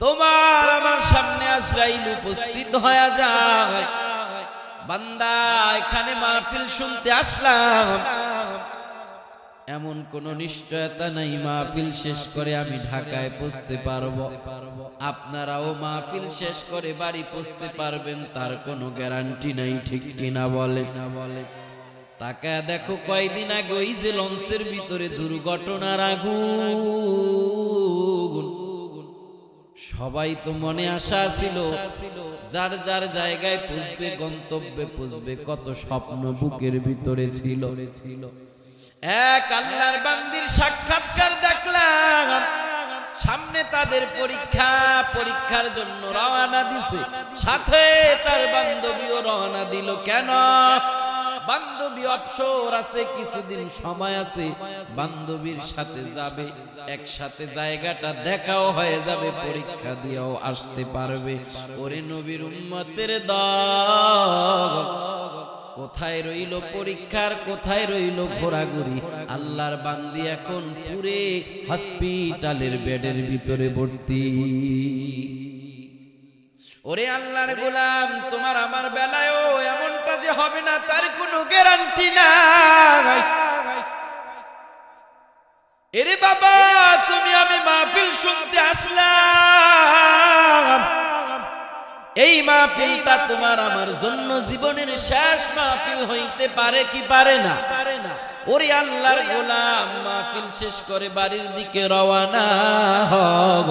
তোমার আমার সামনে আজরাইল উপস্থিত হয়ে যায়। বান্দা, এখানে মাহফিল শুনতে আসলাম। এমন কোন নিশ্চয়তা নাই, মাহফিল শেষ করে আমি ঢাকায় পৌঁছতে পারব। আপনারাও মাহফিল শেষ করে বাড়ি পৌঁছতে পারবেন, তার কোনো গ্যারান্টি নাই, ঠিক কিনা বলে। না বলে তাকে দেখো, কয়দিন আগে ওই যে লঞ্চের ভিতরে দুর্ঘটনার আগুন। সবাই তো মনে আশা ছিল, যার যার জায়গায় পুষবে, গন্তব্যে পুষবে, কত স্বপ্ন বুকের ভিতরে ছিল। এক আল্লাহর বান্দির সাক্ষাৎকার দেখলাম, সামনে তাদের পরীক্ষা, পরীক্ষার জন্য রওনা দিছে। সাথে তার বান্ধবীও রওনা দিল, কেন? বান্ধবী অবসর আছে, কিছুদিন সময় আছে, বান্ধবীর সাথে যাবে, একসাথে জায়গাটা দেখাও হয়ে যাবে, পরীক্ষা দিয়েও আসতে পারবে। ওরে নবীর উম্মতের দল, কোথায় রইল পরীক্ষার, কোথায় রইল ঘোরাঘুরি? আল্লাহর বান্দি এখন পুরে হসপিটালের বেডের ভিতরে ভর্তি। ওরে আল্লাহর গোলাম, তোমার আমার বেলায়ও এমনটা যে হবে না, তার কোনো গ্যারান্টি নাই। এরে বাবা, তুমি আমি মাহফিল শুনতে আসলাম। এই মাহফিলটা তোমার আমার জন্য জীবনের শেষ মাহফিল হইতে পারে কি পারে না পারে না? ওরে আল্লাহর গোলাম, মাহফিল শেষ করে বাড়ির দিকে রওয়ানা হব।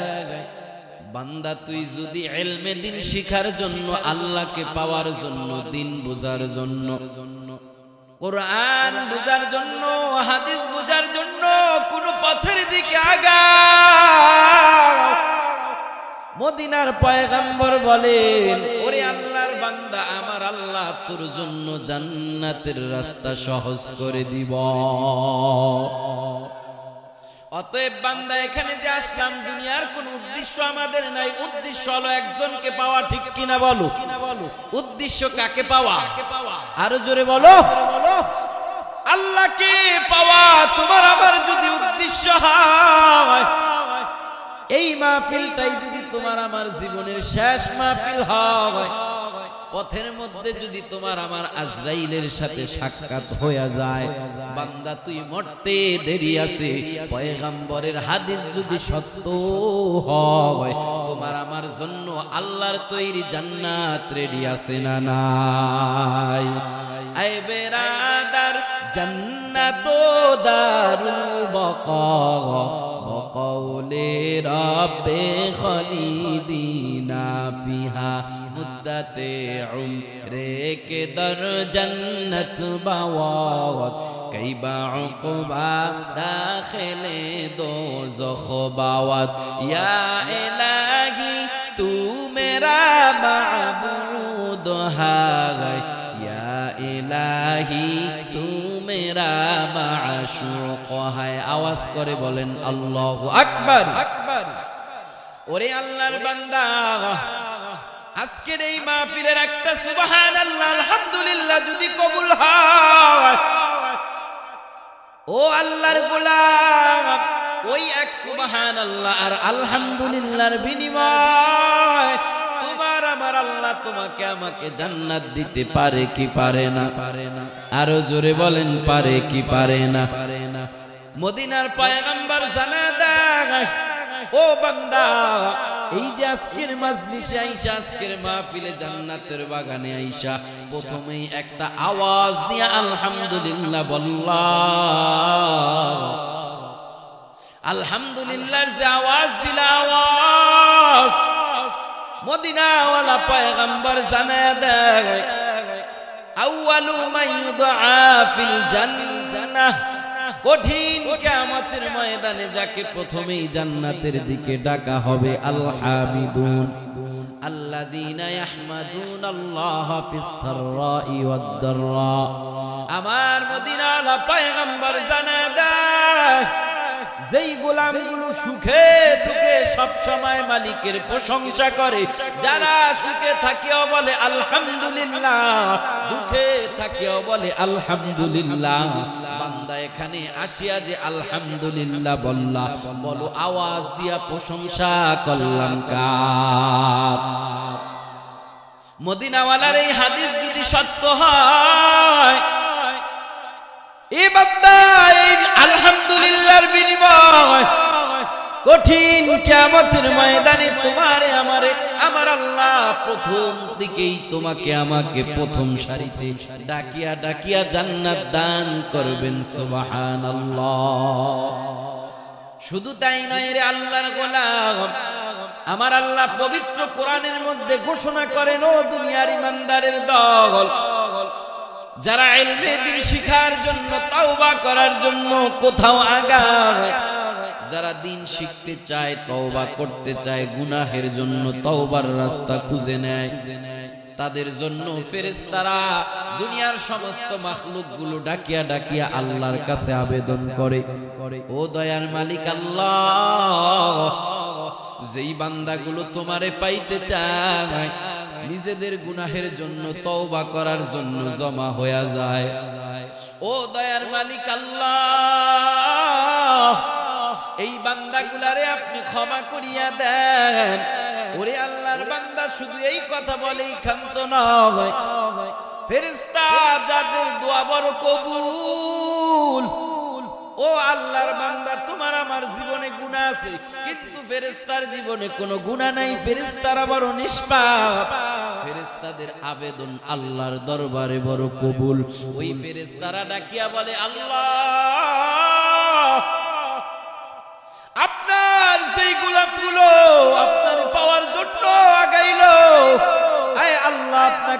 বান্দা, তুই যদি এলমে দিন শিখার জন্য, আল্লাহকে পাওয়ার জন্য, দিন বোঝার জন্য, কোরআন বোঝার জন্য, হাদিস বোঝার জন্য, কোন পথের দিকে আগা মদিনার পয়গম্বর বলেন, ওরে আল্লাহর বান্দা, আমার আল্লাহ তোর জন্য জান্নাতের রাস্তা সহজ করে দিব। অতএব বান্দা, এখানে যে আসলাম, দুনিয়ার কোন উদ্দেশ্য আমাদের নাই। উদ্দেশ্য হলো একজনকে পাওয়া, ঠিক কিনা বলো? কিনা বলো উদ্দেশ্য কাকে পাওয়া? আরও জোরে বলো। আল্লাহকে পাওয়া তোমার আমার যদি উদ্দেশ্য হয়, এই মাহফিলটাই যদি তোমার আমার জীবনের শেষ মাহফিল হয়। পথের মধ্যে যদি তোমার আমার আজরাইলের সাথে সাক্ষাৎ হয়ে যায় বান্দা তুই মরতে দেরি আছে পয়গাম্বরের হাদিস যদি সত্য হয় তোমার আমার জন্য আল্লাহর তৈরি জান্নাত রেডি আছে না নাই? আই বেরাদার জান্নাত দারুল বকা قول رب خلیدینا فیہا مدت عمرے کے در جنت بواوت کئی با عقبا داخل دو زخباوت یا الہی تو میرا معبود ہے یا الہی تو میرا معشور হয় আওয়াজ করে বলেন আল্লাহু আকবার। আকবার। ওরে আল্লাহর বান্দা। আজকের এই মাহফিলের একটা সুবহান আল্লাহ আলহামদুলিল্লাহ যদি কবুল হয়। ও আল্লাহর গোলাম ওই এক সুবহান আল্লাহ আর আলহামদুলিল্লাহর বিনিময়। তোমার আমার আল্লাহ তোমাকে আমাকে জান্নাত দিতে পারে কি পারে না? পারে না। আরও জোরে বলেন পারে কি পারে না পারে না? মদিনার পয়গম্বর জানা দেয়, ও বান্দা, এই যে আজকের মাজলিসে আইসা, আজকের মাহফিলে জান্নাতের বাগানে আইসা, প্রথমেই একটা আওয়াজ দিয়া আলহামদুলিল্লাহ বল্লাহ আলহামদুলিল্লাহর যে আওয়াজ দিলা আওয়াজ, মদিনাওয়ালা পয়গম্বর জানায় দেয়, আউয়ালু মাইয়ুদআ ফিল জান্নাহ। কঠিন কিয়ামতের ময়দানে যাকে প্রথমেই জান্নাতের দিকে ডাকা হবে আল্লাহ ওয়াদ-দাররা। আমার মদিনার পয়গম্বর জানা দেয় যেই গোলামগুলো সুখে দুঃখে সব সময় মালিকের প্রশংসা করে, যারা সুখে থাকিও বলে, আলহামদুলিল্লাহ। দুঃখে থাকেও বলে, আলহামদুলিল্লাহ। বান্দা এখানে আসিয়া যে, আলহামদুলিল্লাহ বললা। বলো, আওয়াজ দিয়া প্রশংসা করলাম কার? মদিনাওয়ালার এই হাদিস যদি সত্য হয় এ কঠিন কিয়ামতের ময়দানে তোমারে, আমারে, আমার আল্লাহ প্রথম দিকেই তোমাকে, আমাকে প্রথম সারিতে ডাকিয়া ডাকিয়া জান্নাত দান করবেন, সুবহানাল্লাহ। শুধু তাই নয় রে আল্লাহর গোলাম, আমার আল্লাহ পবিত্র কোরআনের মধ্যে ঘোষণা করেন, ও দুনিয়ার ইমানদারের দল যারা এলমে দিন শিখার জন্য, তাওবা করার জন্য কোথাও আগায়। যারা দিন শিখতে চায়, তওবা করতে চায়, গুনাহের জন্য তওবার রাস্তা খুঁজে নেয়। তাদের জন্য ফেরেশতারা দুনিয়ার সমস্ত মাখলুকগুলো ডাকিয়া ডাকিয়া আল্লাহর কাছে আবেদন করে। ও দয়ার মালিক আল্লাহ, যেই বান্দাগুলো তোমারে পাইতে চায় নিজেদের গুনাহের জন্য তওবা করার জন্য জমা হয়ে যায়। ও দয়ার মালিক আল্লাহ, এই বান্দাগুলারে আপনি ক্ষমা করিয়া দেন। ওরে আল্লাহর বান্দা, শুধু এই কথা বলেই ক্ষান্ত নয়। ফেরেশতা যাদের দোয়া বড় কবুল ও আল্লাহর বান্দা, তোমার আমার জীবনে গুনাহ আছে, কিন্তু ফেরেশতার জীবনে কোনো গুনাহ নাই, ফেরেশতারা বড় নিষ্পাপ। ফেরেশতাদের আবেদন আল্লাহর দরবারে বড় কবুল। ওই ফেরেশতারা ডাকিয়া বলে, আল্লাহ, আপনার সেই গোলাপগুলো আপনার পাওয়ার জন্য আগাইলো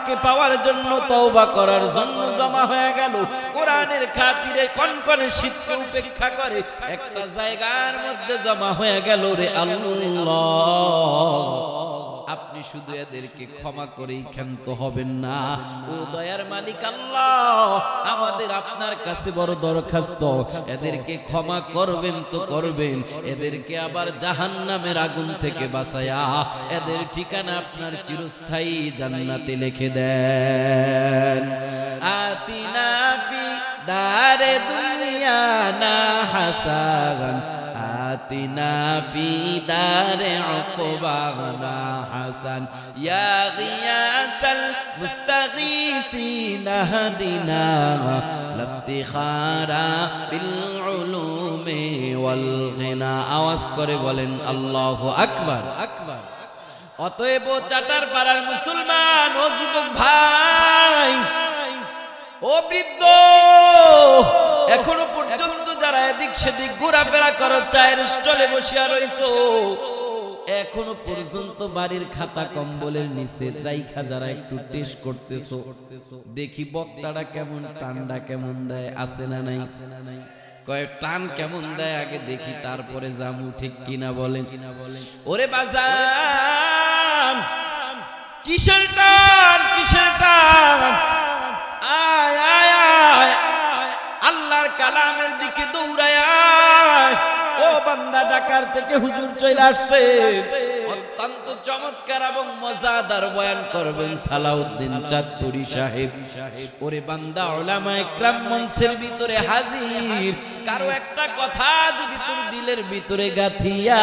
আপনাকে পাওয়ার জন্য তওবা করার জন্য জমা হয়ে গেল। কোরআনের খাতিরে কনকনে শীতকে উপেক্ষা করে একটা জায়গার মধ্যে জমা হয়ে গেল রে আল্লাহ। আপনি শুধু এদেরকে ক্ষমা করেই ক্ষান্ত হবেন না। ও দয়ার মালিক আল্লাহ, আমাদের আপনার কাছে বড় দরখাস্ত। এদেরকে ক্ষমা করবেন তো করবেন, এদেরকে আবার জাহান্নামের আগুন থেকে বাঁচায়া, এদের ঠিকানা আপনার চিরস্থায়ী জান্নাতে লিখে দেন। আতিনা দারে দুনিয়া না হাসান آتنا في دار عقبانا حسن يا غياث المستغيثين هدنا لافتخارا بالعلوم والغنى আওয়াজ করে বলেন আল্লাহু আকবার আকবার অতএব চাটার পাড়ার মুসলমান ও যুবক ভাই ও বৃদ্ধ এখনো যারা এদিক সেদিক ঘোরাফেরা করো, চায়ের স্টলে বসিয়া রইছো। এখনও পর্যন্ত বাড়ির খাতা কম্বলের নিচে রাইখা যারা একটু টেস্ট করতেছো, দেখি বক্তাটা কেমন, টান্ডা কেমন দেয়, আছে না নাই? টান কেমন দেয় আগে দেখি, তারপরে জামু ঠিক কিনা বলেন। ওরে কিসের টান কিসের টান? আয় আয় আয়, আল্লাহর কালামের দিকে দৌড়ায়। ও বান্দা, ডাকার থেকে হুজুর চলে আসছে। অত্যন্ত চমৎকার এবং মজাদার বয়ান করবেন সালাউদ্দিন চাঁদপুরি সাহেব। ওরে বান্দা, ওলামা একরাম মঞ্চের ভিতরে হাজির। কারও একটা কথা যদি তোর দিলের ভিতরে গাথিয়া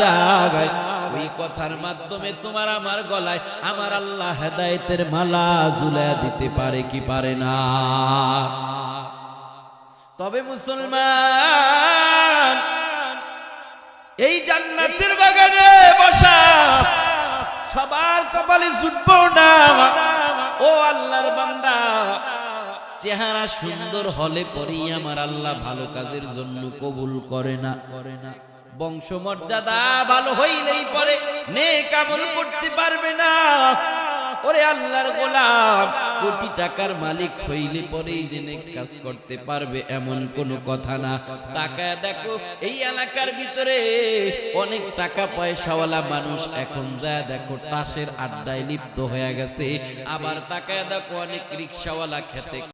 যায় ওই কথার মাধ্যমে তোমার আমার গলায়, আমার আল্লাহ হেদায়েতের মালা ঝুলাইয়া দিতে পারে কি পারে না? তবে মুসলমান, এই জান্নাতের বাগানে বসা সবার কপালে জুটব না। ও আল্লাহর বান্দা, চেহারা সুন্দর হলে পরেই আমার আল্লাহ ভালো কাজের জন্য কবুল করে না। করে না বংশমর্যাদা ভালো হইলেই পরে নেক আমল করতে পারবে না। ওরে আল্লাহর গোলাম, কোটি টাকার মালিক হইলে পরেই যে নেক কাজ করতে পারবে এমন কোনো কথা না। তাকায় দেখো, এই এলাকার ভিতরে অনেক টাকা পয়সাওয়ালা মানুষ এখন যা দেখো, তাসের আড্ডায় লিপ্ত হয়ে গেছে। আবার তাকায় দেখো, অনেক রিক্সাওয়ালা খেতে